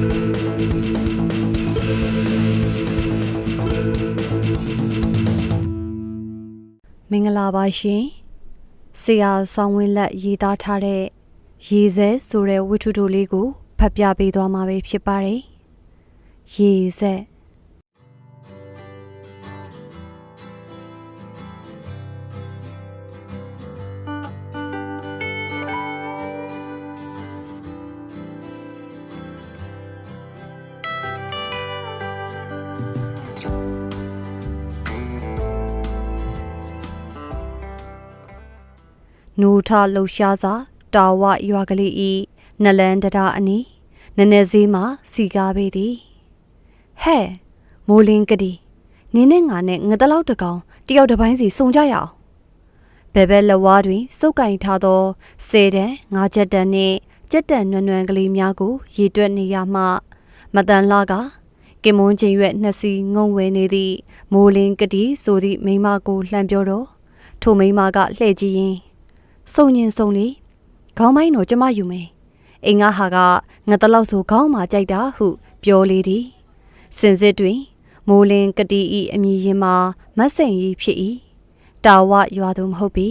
မင်္ဂလာပါရှင်ဆရာဆောင်းဝင်းလက်ရေးသားထားတဲ့ရေစဲဆိုတဲ့ဝတ္ထုတို့လေးကိုဖတ်ပြပေးသွားမှာပဲဖြစ်ပါတယ်ရေစဲ နိုးထလှူရှားစာတာဝရွာကလေးဤနလန်တရာအနီးနည်းနည်းစည်းမှစီကားပေသည်ဟဲ့မိုးလင်းကတိနင်းနဲ့ငါနဲ့ငတလောက်တကောင်တယောက်တစ်ပိုင်းစီစုံကြရအောင်ဘဲဘဲလက်ဝါးတွင်စုပ်ကင်ထားသောဆယ်တန်ငါးချက်တန်နှင့်ကြက်တန်နွမ်းနွမ်းကလေးများကိုရေတွက်နေရမှမတန်လာကကင်မွန်းချင်းရွက်နှစ်စီငုံဝဲနေသည့်မိုးလင်းကတိဆိုသည့်မိမကိုလှမ်းပြောတော့ထိုမိမကလှဲ့ကြည့်ရင် စုံညင်စုံလေခေါင်းမိုင်းတော့ကျမယူမယ်အိမ်ငါဟာကငတလောက်ဆိုခေါင်းမှာကြိုက်တာဟုပြောလေသည်စင်စစ်တွင် မိုးလင်းကတိဤအမည်ရင်မှာမတ်စိန်ကြီးဖြစ်၏တာဝရွာသူမဟုတ်ပေ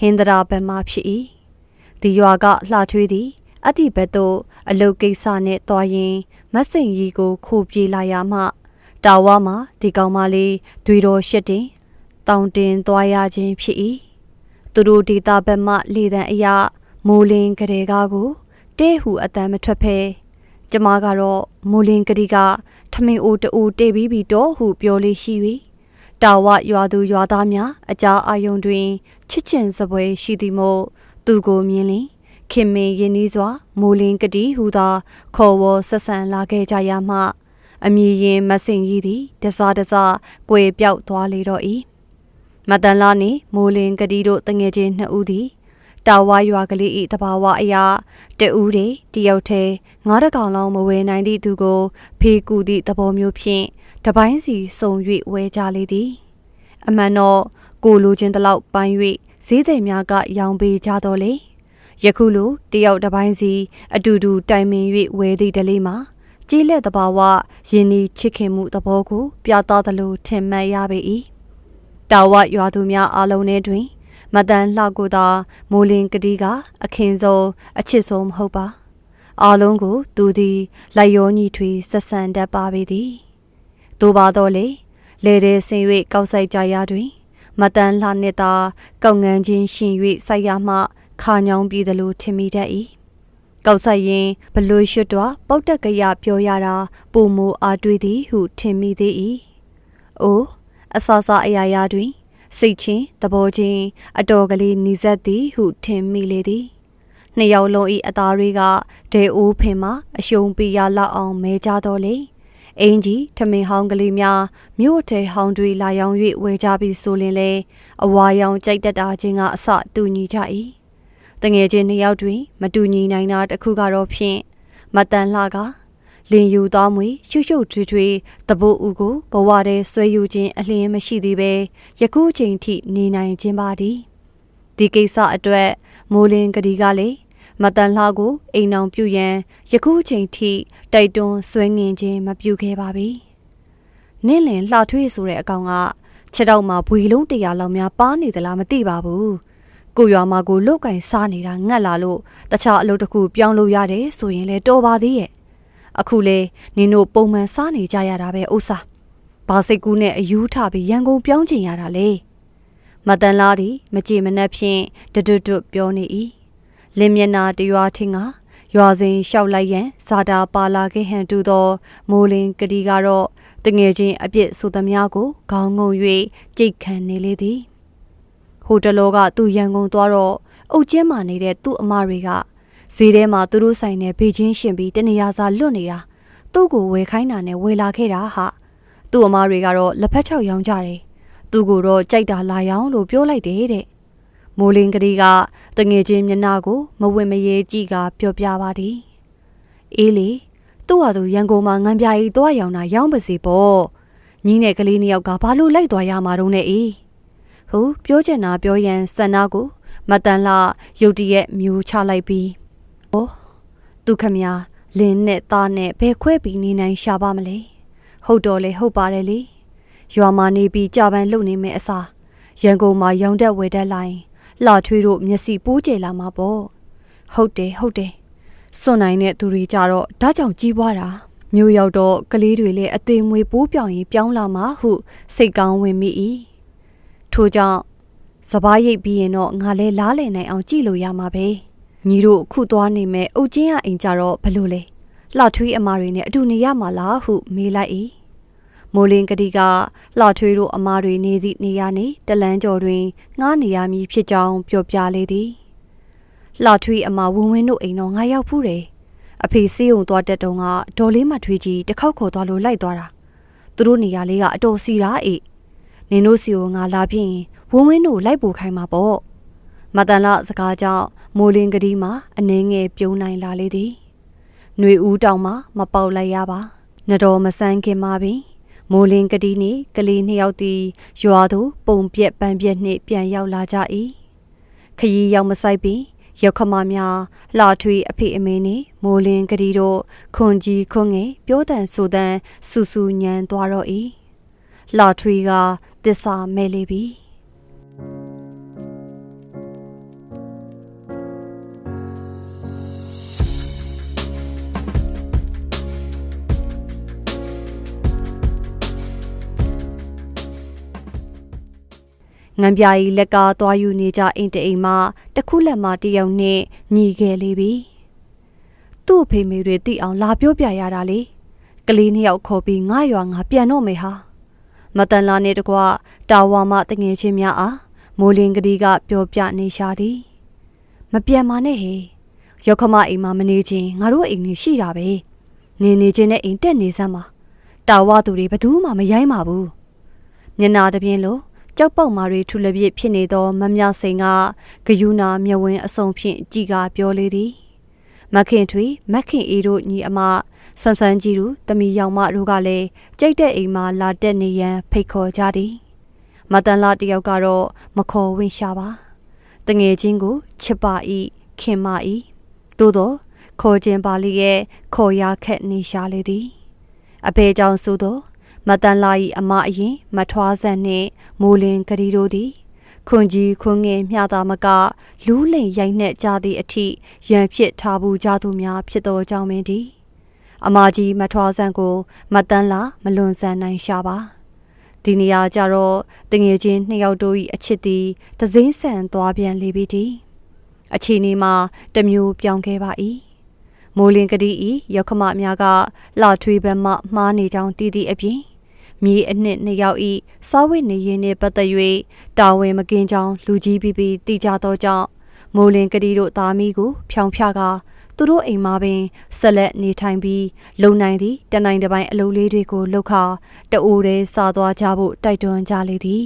ဟင်္ဒရာဘက်မှဖြစ်၏ဒီရွာကလှထွေးသည်အတ္တိဘက်သို့အလုတ်ကိစ္စနှင့်တွားရင်မတ်စိန်ကြီးကိုခိုးပြေးလာရမှတာဝမှာဒီကောင်မလေးဒွေတော်ရှစ်တင်တောင်တင်သွားရခြင်းဖြစ်၏ သူတို့ဒေတာဘက်မှလေတံအရာမိုးလင်းကလေးကားကိုတဲဟုအတန်မထွက်ဖဲကျမကတော့မိုးလင်းကလေးကထမင်းအိုတူတေးပြီးပြီတော့ဟုပြောလေးရှိ၍တာဝရွာသူရွာသားများအကြာအာယုံတွင်ချစ်ချင်စပွဲရှိသည်မို့သူကိုမြင်လင်ခင်မင်ရင်းနှီးစွာမိုးလင်းကတိဟူသာခေါ်ဝေါ်ဆက်ဆံလာခဲ့ကြရမှ အမည်ရင်မဆင်ကြီးသည်တစားတစားကွယ်ပြောက်သွားလေတော့၏ မတန်လာနှင့်မိုးလင်းကတိတို့တငယ်ချင်းနှစ်ဦးသည်တာဝါရွာကလေး၏တဘာဝအရာတဦးတည်းတယောက်တည်းငါးတကောင်လုံးမဝဲနိုင်သည့်သူကိုဖေးကူသည့်သဘောမျိုးဖြင့်တပိုင်းစီစုံ၍ဝဲကြလေသည် အမှန်တော့ကိုလိုချင်းတလောက်ပိုင်း၍ဈေးသည်များကရောင်းပေးကြတော့လေယခုလိုတယောက်တစ်ပိုင်းစီအတူတူတိုင်ပင်၍ဝဲသည့်တလေးမှာကြီးလက်တဘာဝယင်းဤချစ်ခင်မှုသဘောကို ပြသသလိုထင်မှတ်ရပေ၏ တာဝရွာသူများအလုံးထဲတွင် မတန်လှကိုသာမိုးလင်းကတိက အခင်းဆုံးအချစ်ဆုံးမဟုတ်ပါအားလုံးကို သူသည်လိုက်ရောညီထွေဆက်ဆံတတ်ပါပေသည်သို့ပါတော့လေလေတဲ့ဆင်၍ကောက်ဆိုင်ကြရာတွင် မတန်လှနှစ်သာကောက်ငန်းချင်းရှင်၍စိုက်ရမှခါညောင်းပြည်သလိုထင်မိတတ်၏ကောက်ဆိုင်ရင်ဘလူးရွှတ်တော်ပုတ်တက်ကရပြောရတာပုံမူအားတွေးသည်ဟုထင်မိသေး၏အိုး အဆဆအရာရာတွင် စိတ်ချင်းသဘောချင်းအတော်ကလေးနီဆက်သည်ဟုထင်မိလေသည်နှစ်ယောက်လုံးဤအသားတွေကဒဲအိုးဖင်မှအရှုံးပြရလောက်အောင်မဲကြတော့လေအင်ကြီးထမင်ဟောင်းကလေးများမြို့ထဲဟောင်းတွေလာရောင်း၍ဝယ်ကြပြီးဆိုရင်လေအဝါရောင်ကြိုက်တတ်တာချင်းကအစတူညီကြ၏တငယ်ချင်းနှစ်ယောက်တွင် မတူညီနိုင်တာတစ်ခုကတော့ဖြင့်မတန်လှက လင်ယူသားမွေရှုရှုထွေးထွေးတပုတ်ဦးကိုဘဝထဲဆွဲယူခြင်းအလျင်းမရှိသေးပဲယခုချိန်ထိနေနိုင်ခြင်းပါသည်ဒီကိစ္စအတွက်မိုးလင်းကတိကလည်းမတန်လှကိုအိမ်အောင်ပြုရန်ယခုချိန်ထိတိုက်တွန်းဆွဲငင်ခြင်းမပြုခဲ့ပါပြီနင့်လင်လှထွေးဆိုတဲ့အကောင်ကခြေထောက်မှာဘွေလုံးတရာလောက်များပါနေသလားမသိပါဘူးကိုရွာမှာကိုလုတ်ကင်စားနေတာငတ်လာလို့တခြားအလုပ်တစ်ခုပြောင်းလို့ရတယ်ဆိုရင်လည်းတော်ပါသေးရဲ့ အခုလေနင်တို့ပုံမှန်စားနေကြရတာပဲဥစားဘာစိတ်ကူးနဲ့အယူထပြီးရန်ကုန်ပြောင်းချင်ရတာလေမတန်လားသည်မကြည်မနှက်ဖြင့်တွတ်တွတ်ပြောနေ၏လင်းမျက်နာတရွာထင်းကရွာစဉ်လျှောက်လိုက်ရန်ဇာတာပါလာခဲ့ဟန်တူသော မိုးလင်းကတိကတော့တငယ်ချင်းအပြစ်ဆိုသမျှကိုခေါင်းငုံ၍ကြိတ်ခံနေလေသည်ဟိုတလောကသူ့ရန်ကုန်သွားတော့အုတ်ကျင်းမာနေတဲ့သူ့အမတွေက ဈေးထဲမှာသူတို့ဆိုင်နဲ့ဘေချင်းရှင်ပြီးတနေရာစာလွတ်နေတာသူ့ကိုဝယ်ခိုင်းတာနဲ့ဝယ်လာခဲ့တာဟာသူ့အမတွေကတော့လက်ဖက်ချောက်ရောင်းကြတယ်သူ့ကိုတော့ကြိုက်တာလာရောင်းလို့ပြောလိုက်တယ်တဲ့မိုးလင်းကလေးကတငယ်ချင်းမျက်နှာကိုမဝင့်မရဲကြည့်ကပြောပြပါသည်အေးလေသူ့ဟာသူရန်ကုန်မှာငံပြားကြီးသွားရောင်းတာရောင်းပါစေပေါ့ညီနဲ့ကလေးနှစ်ယောက်ကဘာလို့လိုက်သွားရမှာတော့နဲ့အေးဟုတ်ပြောချင်တာပြောရန်စန္နာကိုမတန်လာရုတ်တရက်မျိုးချလိုက်ပြီး။အိုး သူခမညာလင်းနဲ့သားနဲ့ဘယ်ခွဲပြီးနေနိုင်ရှာပါမလဲဟုတ်တော့လေဟုတ်ပါတယ်လေရွာမှာနေပြီးကြာပန်းလုပ်နေမယ်အစားရန်ကုန်မှာရောင်တက်ဝယ်တက်လိုက်လှထွေးတို့မျက်စိပိုးကျလာမှာပေါ့ဟုတ်တယ်ဟုတ်တယ်စွန့်နိုင်တဲ့သူတွေကြတော့ဓာကြောင့်ကြီးပွားတာမျိုးရောက်တော့ကလေးတွေလည်းအသေးမွေပိုးပြောင်ရင်ပြောင်းလာမှာဟုစိတ်ကောင်းဝင်မိ၏ထို့ကြောင့်စပားရိပ်ပြီးရင်တော့ငါလဲလားလည်နိုင်အောင်ကြည့်လို့ရမှာပဲ ညီတို့အခုသွားနေမဲ့အုတ်ချင်းရအိမ်ကြတော့ဘလို့လဲလှထွေးအမတွေနဲ့အတူနေရမှာလားဟုမေးလိုက်၏မိုးလင်းကတိကလှထွေးတို့အမတွေနေသည့်နေရာနေတလန်းကျော်တွင်ငားနေရမည်ဖြစ်ကြောင်းပြောပြလေသည်လှထွေးအမဝင်းဝင်းတို့အိမ်တော့ငါရောက်ဖူးတယ်အဖေစေးုံသွားတက်တုန်းကဒေါ်လေးမထွေးကြီးတစ်ခေါက်ခေါ်သွားလို့လိုက်သွားတာသူတို့နေရာလေးကအတော်စီတာအေးနင်တို့စီကိုငါလာပြင်းဝင်းဝင်းတို့လိုက်ပို့ခိုင်းမှာပေါ့မတန်လစကားကြောင့် မိုးလင်းကလေးမှာအနှင်းငယ်ပြုံးနိုင်လာလေသည်ຫນွေဦးတောင်မှမပေါက်လိုက်ရပါနှတော်မဆန်းခင်မှာပင်မိုးလင်းကတိနှင့်ကလေးနှစ်ယောက်သည်ရွာသို့ပုံပြက်ပန်းပြက်နှင့်ပြန်ရောက်လာကြ၏ခရီးရောက်မဆိုင်ပင်ရောက်ခမများလာထွေအဖေအမေနှင့်မိုးလင်းကတိတို့ခွန်ကြီးခွန်ငယ်ပြောတန်ဆိုတန်ဆူဆူညံသွားတော့၏လာထွေကတစ္ဆာမဲလေပြီ ငံပြာကြီးလက်ကားသွားယူနေကြအိမ်တအိမ်မှာတခုလက်မတယောက်နဲ့ညီခဲ့လေပြီသူ့အဖေမေတွေတိအောင်လာပြောပြရတာလေကလေးနှစ်ယောက်ခေါ်ပြီးငါရွာငါပြန်တော့မေဟာမတန်လာနဲ့တကွတာဝါမတငယ်ချင်းများအားမိုးလင်းကလေးကပြောပြနေရှာသည်မပြန်ပါနဲ့ဟေရောက်ခမအိမ်မှာမနေချင်းငါတို့အိမ်နေရှိတာပဲနေနေချင်းနဲ့အိမ်တက်နေစမ်းပါတာဝါသူတွေဘယ်သူမှမရိုင်းပါဘူးမျက်နာတစ်ပြင်းလို့ ကြောက်ပေါက်မာတွေထူလပြစ်ဖြစ်နေသောမမြစိန်ကဂယူနာမြဝင်းအစုံဖြင့်ကြည်ကာပြောလေသည်မခင်ထွေမခင်အေးတို့ညီအမဆန်းဆန်းကြီးတို့တမီယောင်မတို့ကလည်းကြိတ်တဲ့အိမ်မှာလာတက်နေရန်ဖိတ်ခေါ်ကြသည်မတန်လာတယောက်ကတော့မခေါ်ဝင်ရှာပါတငယ်ချင်းကိုချစ်ပါဤခင်မဤသို့တော့ခေါ်ခြင်းပါလိရဲ့ခေါ်ရခက်နေရှာလေသည်အဖေကြောင့်ဆိုတော့ မတန်လာ၏အမအရင်မထွားဆန်နှင့်မိုးလင်းကလေးတို့သည်ခွန်ကြီးခွန်ငယ်မျှသာမက လူးလိန်ရိုက်နှက်ကြသည့်အထိရန်ဖြစ်ထားဘူးကြသူများဖြစ်တော်ကြောင်းမင်းသည်အမကြီးမထွားဆန်ကို မတန်လာမလွန်ဆန်နိုင်ရှာပါဒီနေရာကြတော့တငယ်ချင်းနှစ်ယောက်တို့၏အချစ်သည်သစင်းဆန်သွားပြန်လေပြီတည်းအချိန်นี้မှာတမျိုးပြောင်းခဲ့ပါ၏မိုးလင်းကတိဤရောက်ခမများကလာထွေးဘက်မှမှားနေကြောင်းတည်တည်အပြင် မြေအနှစ်နှစ်ယောက်ဤစားဝတ်နေရင်းနှင့်ပတ်သက်၍တာဝန်မကင်းကြောင်းလူကြီးပြီးပြီးတိကြသောကြောင့်မိုးလင်းကလေးတို့သားမီးကိုဖြောင်ဖြကားသူတို့အိမ်မှာပင်ဆက်လက်နေထိုင်ပြီးလုံနိုင်သည့်တနိုင်တစ်ပိုင်းအလုပ်လေးတွေကိုလှုပ်ခါတအိုတည်းစားသွားကြဖို့တိုက်တွန်းကြလေသည်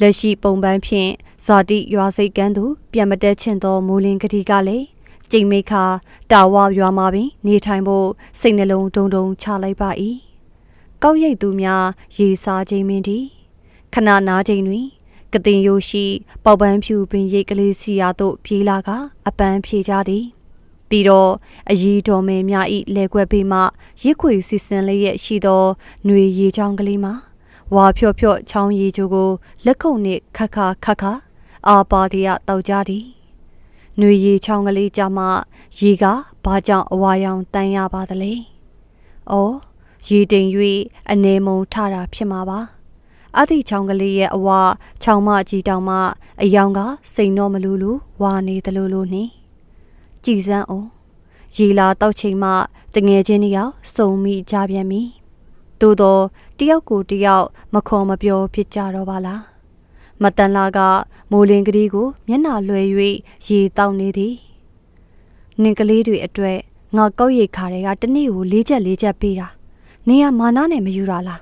လက်ရှိပုံပန်းဖြင့်ဇာတိရွာစိတ်ကန်းသူပြန်မတက်ချင်သောမိုးလင်းကတိကလည်းကျိန်မိခါတာဝရွာမှာပင် နေထိုင်ဖို့စိတ်နှလုံးဒုံဒုံချလိုက်ပါ၏ ကောက်ရိတ်သူများရေစားခြင်းမင်းသည်ခဏနာခြင်းတွင်ကတင်ယိုရှိပေါပန်းဖြူပင်ရိတ်ကလေးစီယာတို့ပြေးလာကအပန်းဖြေကြသည်ပြီးတော့အยีတော်မဲများဤလဲခွက်ဘေးမှရစ်ခွေစီစင်လေးရဲ့ရှိသောຫນွေရေချောင်းကလေးမှာဝါဖြော့ဖြော့ချောင်းရီချိုကိုလက်ခုပ်နှင့်ခက်ခါခက်ခါအာပါတိယတောက်ကြသည်ຫນွေရီချောင်းကလေးကြမှာရေကဘာကြောင့်အဝါရောင်တန်းရပါသလဲ။အော် ရေတိမ်၍အနေမုံထတာဖြစ်မှာပါအသည့်ချောင်းကလေးရဲ့အဝချောင်းမကြီးတောင်မှအယောင်ကစိန်တော့မလူလူဝါနေတယ်လို့လို့နှင်းကြည်စမ်းအောင်ရီလာတောက်ချိန်မှတငယ်ချင်းတယောက်စုံမိကြပြန်ပြီသို့တော့တယောက်ကိုတယောက်မခေါ်မပြောဖြစ်ကြတော့ပါလားမတန်လာကမိုးလင်းကလေးကို မျက်နှာလွှဲ၍ရေတောက်နေသည်နင်ကလေးတွေအတွက်ငါကောက်ရိတ်ခါတွေကတနေ့ကိုလေးချက်လေးချက်ပေးတာ နင်ကမာနနဲ့မယူတာလား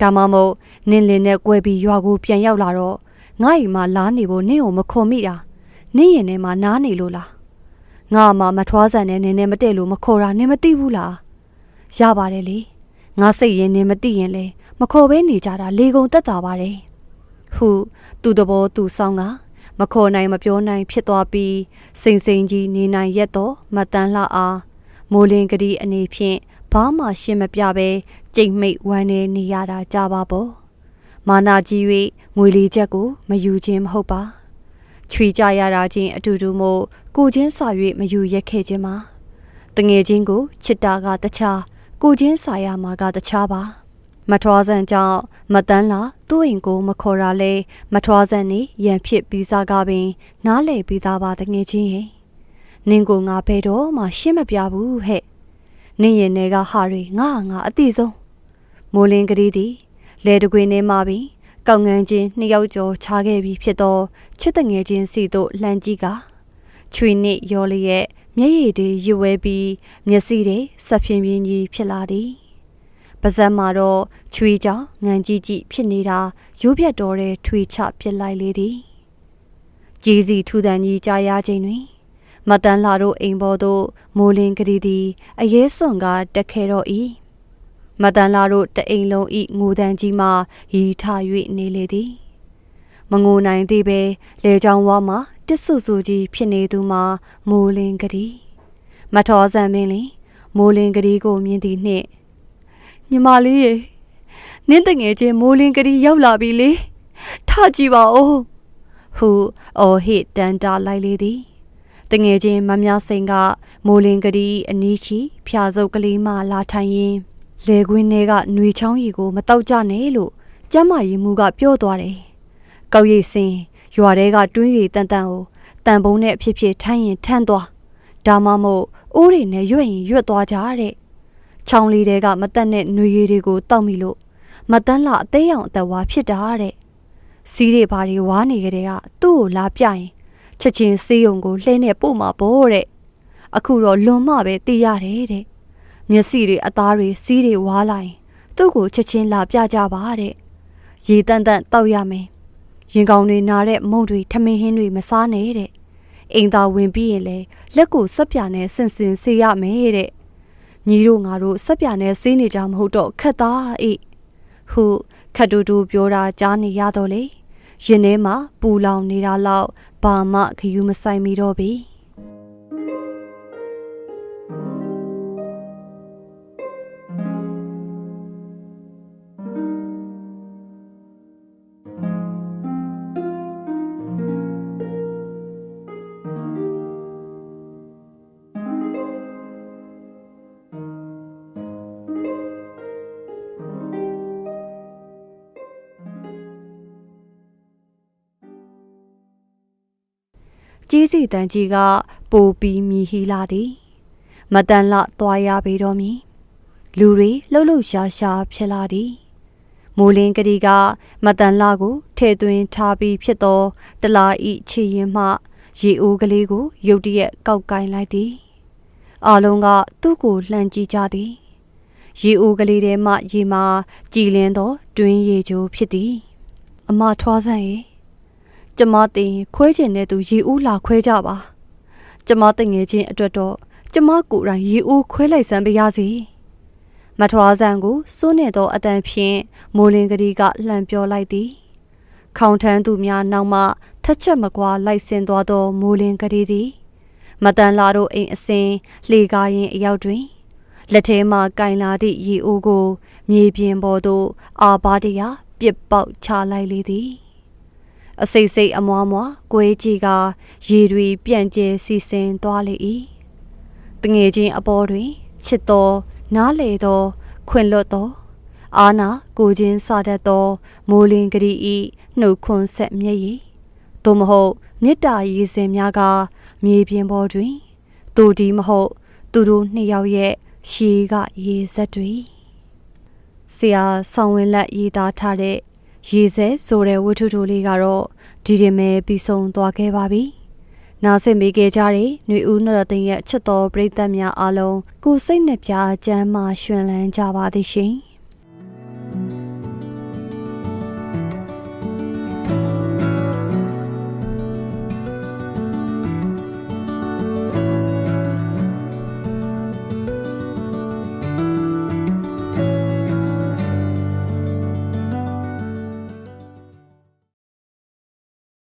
ဒါမှမဟုတ်နင်လင်နဲ့꿰ပြီးရွာကိုပြန်ရောက်လာတော့ငါ့အိမ်မှာလားနေဖို့နင့်ကိုမခေါ်မိတာနင့်ရင်ထဲမှာနားနေလို့လားငါမှမထွားဆန်နဲ့နင်နဲ့မတည့်လို့မခေါ်တာနင်မသိဘူးလားရပါတယ်လေငါစိတ်ရင်နင်မသိရင်လေမခေါ်ဘဲနေကြတာလေကုန်တက်တာပါတယ်ဟုသူ့တဘောသူ့ဆောင်ကမခေါ်နိုင်မပြောနိုင်ဖြစ်သွားပြီးစိန်စိန်ကြီးနေနိုင်ရက်တော့မတန်းလှအားမိုးလင်းကလေးအနေဖြင့် ဘာမှရှင်းမပြဘဲကြိတ်မိတ်ဝမ်းနေနေရတာကြပါပေါ့မာနာကြီး၍ငွေလေးချက်ကိုမယူခြင်းမဟုတ်ပါချွေကြရတာချင်းအတူတူမို့ကိုချင်းစာ၍မယူရက်ခဲ့ခြင်းမှာတငယ်ချင်းကိုချစ်တာကတခြားကိုချင်းစာရမှာကတခြားပါမထွားဆန်ကြောင့်မတန်းလာသူ့အိမ်ကိုမခေါ်ရလဲမထွားဆန်နေရန်ဖြစ်ပြီးစားကပင် နားလေပြီးသားပါတငယ်ချင်းရဲ့နင်းကိုငါဘယ်တော့မှရှင်းမပြဘူးဟဲ့ နင်းရင်တွေကဟာတွေငါငါအတိဆုံးမိုးလင်းကလေးသည်လဲတကွေနေမှပြီးကောက်ငန်းချင်းနှစ်ယောက်ကျော်ချားခဲ့ပြီးဖြစ်တော့ချစ်တငယ်ချင်းစီတို့လှမ်းကြည့်ကချွေနစ်ရောလျက်မျက်ရည်တွေရွဝဲပြီးမျက်စိတွေဆက်ဖြင်းပြင်းကြီးဖြစ်လာသည်ပါဇက်မှာတော့ချွေကြောင်ငံကြီးကြီးဖြစ်နေတာရိုးပြတ်တော်တဲ့ထွေချပြစ်လိုက်လေသည်ကြီးစီထူတန်ကြီးကြားရခြင်းတွင် မတန်းလာတို့အိမ်ပေါ်သို့မိုးလင်းကလေးသည်အရေးစွန်ကတက်ခဲ့တော့၏မတန်လာတို့တအိမ်လုံးဤငိုတန်းကြီးမှရီထ၍နေလေသည်မငိုနိုင်သေးပဲလေချောင်းဝါမှတစ်ဆူဆူကြီးဖြစ်နေသူမှာမိုးလင်းကလေးမထောဆန်မင်းလင်မိုးလင်းကလေးကိုမြင်သည်နှင့်ညီမလေးရေနင်းတငယ်ချင်းမိုးလင်းကလေးရောက်လာပြီလေထကြည့်ပါဦးဟူအော်ဟစ်တန်တာလိုက်လေသည် တငယ်ချင်းမများစိန်ကမိုးလင်းကလေးအနီးရှိဖြာစုပ်ကလေးမှလာထိုင်ရင်လေကွင်းထဲကຫນွေချောင်းရီကိုမတောက်ကြနဲ့လို့ကျမ်းမာရေးမှုကပြောသွားတယ်။ကောက်ရိတ်စင်ရွာထဲကတွင်းရီတန်တန်ကိုတန်ပုံးနဲ့ဖြစ်ဖြစ်ထိုင်းရင်ထမ်းသွား။ဒါမှမဟုတ်အိုးတွေနဲ့ရွက်ရင်ရွက်သွားကြတဲ့။ချောင်းလေးတွေကမတက်တဲ့ຫນွေရီတွေကိုတောက်မိလို့မတန်းလာအသေးအောင်အသက်ဝါဖြစ်တာတဲ့။စီးတွေဘာတွေဝါနေကြတဲ့ကသူ့ကိုလာပြရင် ချက်ချင်းစေးုံကိုလှဲနဲ့ပို့မှာပေါ့တဲ့။အခုတော့လွန်မှပဲသိရတယ်တဲ့။မျက်စိတွေအသားတွေစီးတွေဝါလာရင်သူ့ကိုချက်ချင်းလာပြကြပါတဲ့ရေတန်တန်တောက်ရမယ်ရင်ကောင်တွေနာတဲ့မုံတွေထမင်းဟင်းတွေမစားနဲ့တဲ့အိမ်သာဝင်ပြီးရင်လေလက်ကိုစက်ပြနဲ့ဆင်ဆင်ဆေးရမယ်တဲ့ညီတို့ငါတို့စက်ပြနဲ့ဆေးနေကြမဟုတ်တော့ခက်သားအေးဟုခတ်တူတူပြောတာကြားနေရတော့လေရင်ထဲမှာပူလောင်နေတာလောက် ဘာမှခယူမဆိုင်မီတော့ပြီ ကြီးစီတန်ကြီးကပိုပြီးမြည်ဟီလာသည် မတန်လသွားရပေတော့မည်လူတွေလှုပ်လှုပ်ရှားရှားဖြစ်လာသည်မိုးလင်းကလေးကမတန်လကိုထဲ့သွင်းထားပြီးဖြစ်သောတလာဤခြေရင်မှရေအိုးကလေးကိုရုတ်တရက်ကောက်ကင်လိုက်သည်အလုံးကသူ့ကိုလှမ်းကြည့်ကြသည်ရေအိုးကလေးထဲမှရေမှာကြည်လင်းသောတွင်းရေချိုးဖြစ်သည် အမထွားဆန်းရဲ့ ကျမတင်ခွဲချင်တဲ့သူရေဦးလာခွဲကြပါကျမတငယ်ချင်းအတွက်တော့ကျမကိုယ်တိုင်ရေဦးခွဲလိုက်စမ်းပါရစေမထွားဆန်ကိုစိုးနေသောအတန်ဖြင့်မိုးလင်းကလေးကလှန်ပြောလိုက်သည်ခေါင်ထမ်းသူများနောက်မှထက်ချက်မကွာလိုက်ဆင်းသွားသောမိုးလင်းကလေးသည်မတန်လာတို့အိမ်အစင်လှေကားရင်အရောက်တွင်လက်ထဲမှကင်လာသည့်ရေအိုးကို မြေပြင်ပေါ်သို့အာဘာတရာပြစ်ပေါက်ချလိုက်လေသည် အစိတ်စိတ်အမွားမွားကွေးကြီးကရေတွေပြန့်ကျဲစီစင်သွားလေ၏တငယ်ချင်းအပေါ်တွင်ချစ်တော်နားလေတော်ခွင်လွတ်တော်အာနာကိုချင်းစတတ်သောမိုးလင်းကလေးဤနှုတ်ခွန်းဆက်မျက်ရည်သို့မဟုတ်မေတ္တာရည်စင်များကမြေပြင်ပေါ်တွင်သူဒီမဟုတ် သူတို့နှစ်ယောက်ရဲ့ရှည်ကရေစက်တွေဆရာဆောင်းဝင်းလက်ရေးသားထားတဲ့ ရေစဲဆိုတဲ့ဝတ္ထုတိုလေးကတော့ဒီရင်မဲပြီးဆုံးသွားခဲ့ပါပြီ။နားဆင်ပေးခဲ့ကြတဲ့ຫນွေဦးနရသိန်းရဲ့ချစ်တော်ပရိသတ်များအားလုံးကိုစိတ်နှပြချမ်းမှရှင်လန်းကြပါသည်ရှင်။